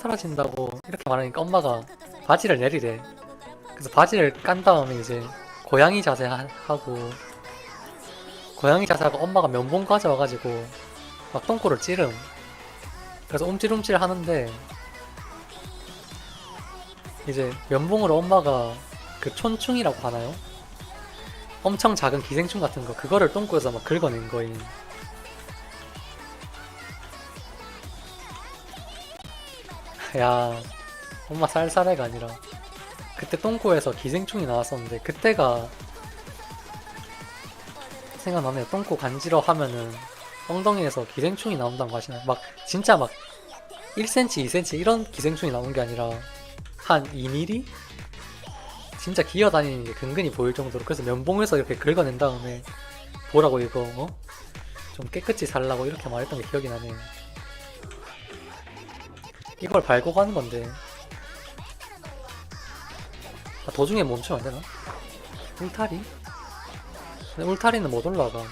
사라진다고 이렇게 말하니까 엄마가 바지를 내리래. 그래서 바지를 깐 다음에 이제 고양이 자세 하- 하고 고양이 자세하고 엄마가 면봉 가져와가지고 막 똥꼬를 찌름. 그래서 움찔움찔 하는데 이제 면봉으로 엄마가 그 촌충이라고 하나요? 엄청 작은 기생충 같은 거 그거를 똥꼬에서 막 긁어낸 거임. 야, 엄마 쌀쌀해가 아니라 그때 똥꼬에서 기생충이 나왔었는데 그때가 생각나네요. 똥꼬 간지러 하면은 엉덩이에서 기생충이 나온다는 거 아시나요? 막 진짜 막 1cm, 2cm 이런 기생충이 나온 게 아니라 한 2mm? 진짜 기어다니는 게 근근히 보일 정도로 그래서 면봉에서 이렇게 긁어낸 다음에 보라고 이거 어? 좀 깨끗이 살라고 이렇게 말했던 게 기억이 나네요. 이걸 밟고 가는 건데 아, 도중에 멈추면 안 되나? 울타리? 근데 울타리는 못 올라가.